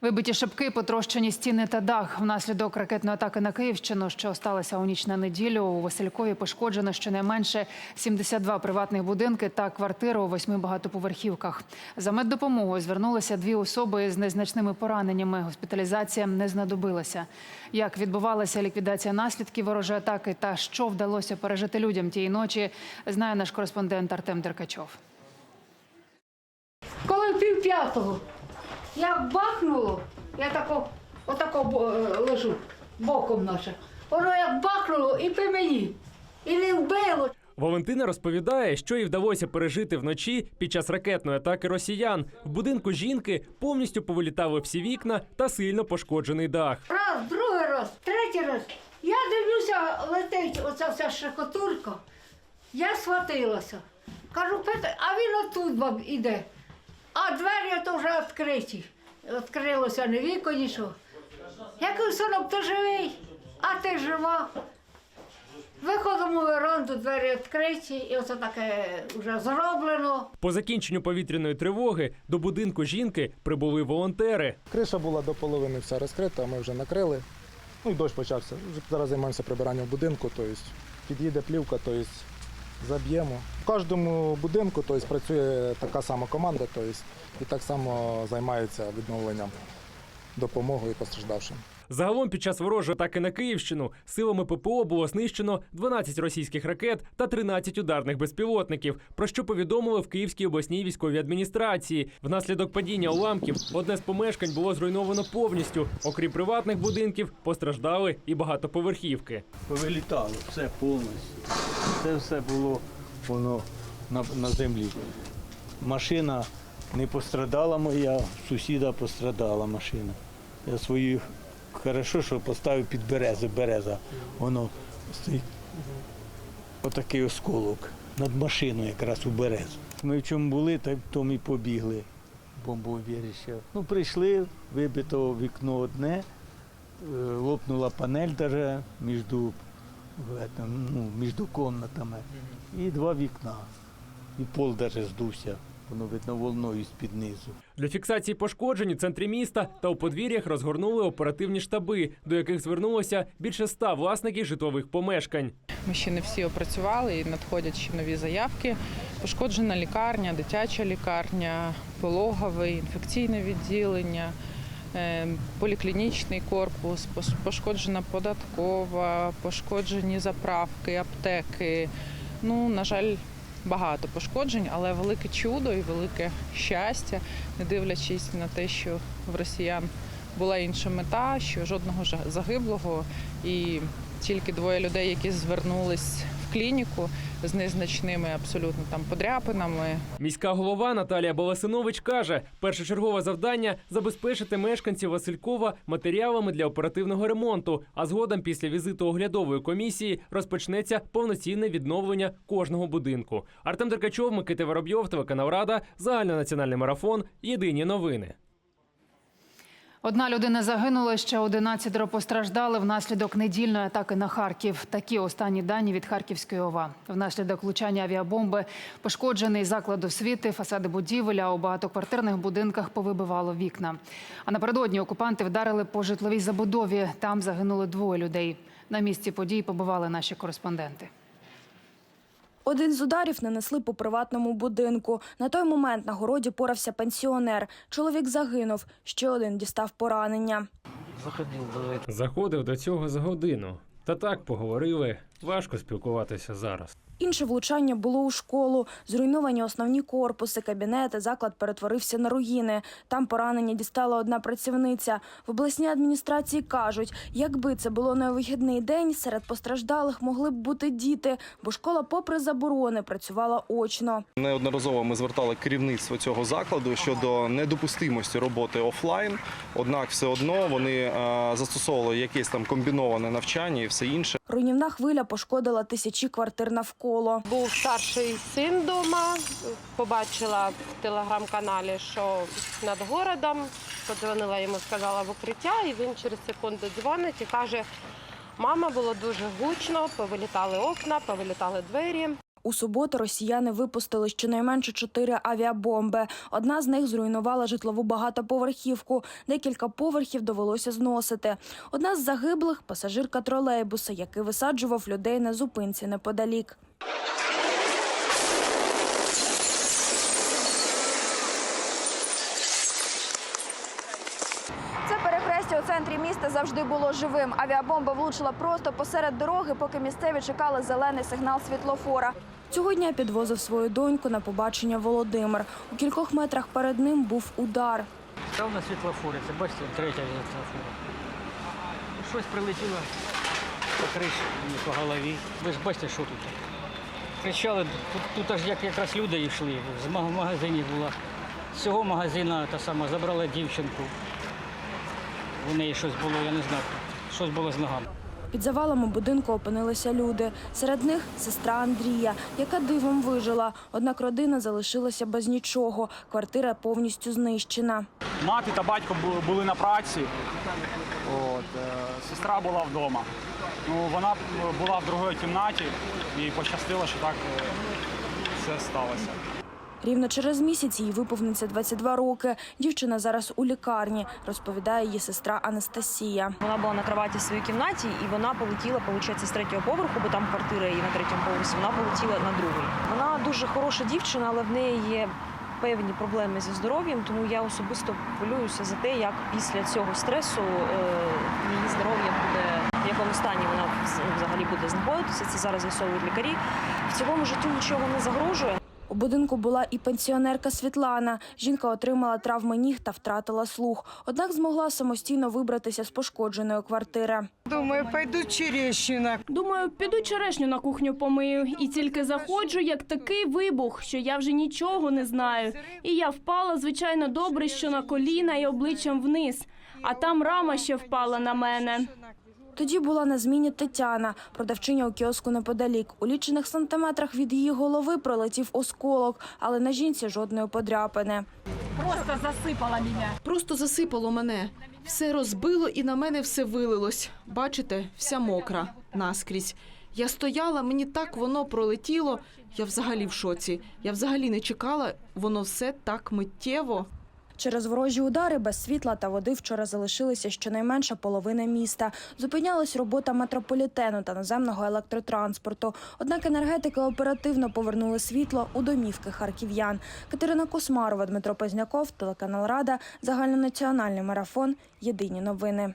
Вибиті шибки, потрощені стіни та дах. Внаслідок ракетної атаки на Київщину, що сталося у ніч на неділю, у Василькові пошкоджено щонайменше 72 приватних будинки та квартири у восьми багатоповерхівках. За меддопомогою звернулися дві особи з незначними пораненнями. Госпіталізація не знадобилася. Як відбувалася ліквідація наслідків ворожої атаки та що вдалося пережити людям тієї ночі, знає наш кореспондент Артем Деркачов. Коли пів п'ятого, як бахнуло, я тако, отако е, лежу боком наше. Воно як бахнуло і по мені. І не вбило. Валентина розповідає, що їй вдалося пережити вночі під час ракетної атаки росіян. В будинку жінки повністю повилітали всі вікна та сильно пошкоджений дах. Раз, другий раз, третій раз. Я дивлюся, летить оця вся шикотурка. Я схватилася. Кажу, Петро, а він отут баб іде. А двері то вже відкриті. Відкрилося не віко, нічого. Я кажу, синок, ти живий, а ти жива. Виходимо у веранду, двері відкриті, і оце таке вже зроблено. По закінченню повітряної тривоги до будинку жінки прибули волонтери. Криша була до половини вся розкрита, ми вже накрили. Ну і дощ почався. Зараз займаємося прибиранням будинку, тобто під'їде плівка, тобто заб'ємо. В кожному будинку тобто, працює така сама команда, тобто, і так само займається відновленням допомогою постраждавшим. Загалом під час ворожої атаки на Київщину силами ППО було знищено 12 російських ракет та 13 ударних безпілотників, про що повідомили в Київській обласній військовій адміністрації. Внаслідок падіння уламків одне з помешкань було зруйновано повністю. Окрім приватних будинків, постраждали і багатоповерхівки. повилітало все повністю. Це все було воно на, на землі. Машина не пострадала моя, сусіда пострадала машина. Я свою хорошо, що поставив під берези, береза. Воно стоїть. Отакий осколок над машиною якраз у березу. Ми в чому були, так в тому і побігли. Бомбоубіжище. Ну, прийшли, вибито вікно одне, е, лопнула панель даже між, в этом, ну, між комнатами. І два вікна. І пол даже здувся. Воно видно волною з-під низу. Для фіксації пошкоджень у центрі міста та у подвір'ях розгорнули оперативні штаби, до яких звернулося більше ста власників житлових помешкань. Ми ще не всі опрацювали і надходять ще нові заявки. Пошкоджена лікарня, дитяча лікарня, пологове, інфекційне відділення, поліклінічний корпус, пошкоджена податкова, пошкоджені заправки, аптеки. Ну, на жаль, багато пошкоджень, але велике чудо і велике щастя, не дивлячись на те, що в росіян була інша мета, що жодного загиблого і тільки двоє людей, які звернулись клініку з незначними абсолютно там подряпинами, Міська голова Наталія Баласинович каже, першочергове завдання забезпечити мешканців Василькова матеріалами для оперативного ремонту. А згодом після візиту оглядової комісії розпочнеться повноцінне відновлення кожного будинку. Артем Деркачов, Микита Воробйов, телеканал Рада, загальнонаціональний марафон. Єдині новини. Одна людина загинула, ще 11 постраждали внаслідок недільної атаки на Харків. Такі останні дані від Харківської ОВА. Внаслідок влучання авіабомби пошкоджений заклад освіти, фасади будівель, а у багатоквартирних будинках повибивало вікна. А напередодні окупанти вдарили по житловій забудові. Там загинули двоє людей. На місці подій побували наші кореспонденти. Один з ударів нанесли по приватному будинку. На той момент на городі порався пенсіонер. Чоловік загинув, ще один дістав поранення. Заходив до цього за годину. Та так поговорили. Важко спілкуватися зараз. Інше влучання було у школу. Зруйновані основні корпуси, кабінети. Заклад перетворився на руїни. Там поранення дістала одна працівниця. В обласній адміністрації кажуть, якби це було не вихідний день, серед постраждалих могли б бути діти, бо школа, попри заборони, працювала очно. Неодноразово ми звертали керівництво цього закладу щодо недопустимості роботи офлайн. Однак, все одно вони е, застосовували якесь там комбіноване навчання і все інше. Руйнівна хвиля пошкодила тисячі квартир навколо. Був старший син вдома, побачила в телеграм-каналі, що над городом, подзвонила йому, сказала в укриття, і він через секунду дзвонить і каже, мама було дуже гучно, повилітали окна, повилітали двері. У суботу росіяни випустили щонайменше чотири авіабомби. Одна з них зруйнувала житлову багатоповерхівку. Декілька поверхів довелося зносити. Одна з загиблих пасажирка тролейбуса, який висаджував людей на зупинці неподалік. Це перехрестя у центрі міста завжди було живим. Авіабомба влучила просто посеред дороги, поки місцеві чекали зелений сигнал світлофора. Цього дня підвозив свою доньку на побачення Володимир. У кількох метрах перед ним був удар. Став на світлофорі, це бачите, третя світлофора. Щось прилетіло по криші по голові. Ви ж бачите, що тут. Кричали, тут, тут аж як якраз люди йшли. З мага- магазинів була. З цього магазину та сама забрала дівчинку. У неї щось було, я не знаю, щось було з ногами. Під завалами будинку опинилися люди. Серед них сестра Андрія, яка дивом вижила. Однак родина залишилася без нічого. Квартира повністю знищена. Мати та батько були на праці. От, е, сестра була вдома. Ну, вона була в другій кімнаті і пощастило, що так е, все сталося. Рівно через місяць їй виповниться 22 роки. Дівчина зараз у лікарні, розповідає її сестра Анастасія. Вона була на кроваті в своїй кімнаті, і вона полетіла, виходить, з третього поверху, бо там квартира її на третьому поверсі. Вона полетіла на другий. Вона дуже хороша дівчина, але в неї є певні проблеми зі здоров'ям, тому я особисто хвилююся за те, як після цього стресу е, її здоров'я буде, в якому стані вона вз- взагалі буде знаходитися. Це зараз з'ясовують лікарі. В цілому життю нічого не загрожує. У будинку була і пенсіонерка Світлана. Жінка отримала травми ніг та втратила слух. Однак змогла самостійно вибратися з пошкодженої квартири. Думаю, пойду черещина. Думаю, піду черешню на кухню помию. І тільки заходжу, як такий вибух, що я вже нічого не знаю. І я впала, звичайно, добре, що на коліна і обличчям вниз. А там рама ще впала на мене. Тоді була на зміні Тетяна, продавчиня у кіоску неподалік. У лічених сантиметрах від її голови пролетів осколок, але на жінці жодної подряпини. Просто засипало мене. Все розбило і на мене все вилилось. Бачите, вся мокра наскрізь. Я стояла, мені так воно пролетіло. Я взагалі в шоці. Я взагалі не чекала, воно все так миттєво. Через ворожі удари без світла та води вчора залишилися щонайменше половина міста. Зупинялась робота метрополітену та наземного електротранспорту. Однак енергетики оперативно повернули світло у домівки харків'ян. Катерина Космарова, Дмитро Позняков, телеканал Рада, загальнонаціональний марафон. Єдині новини.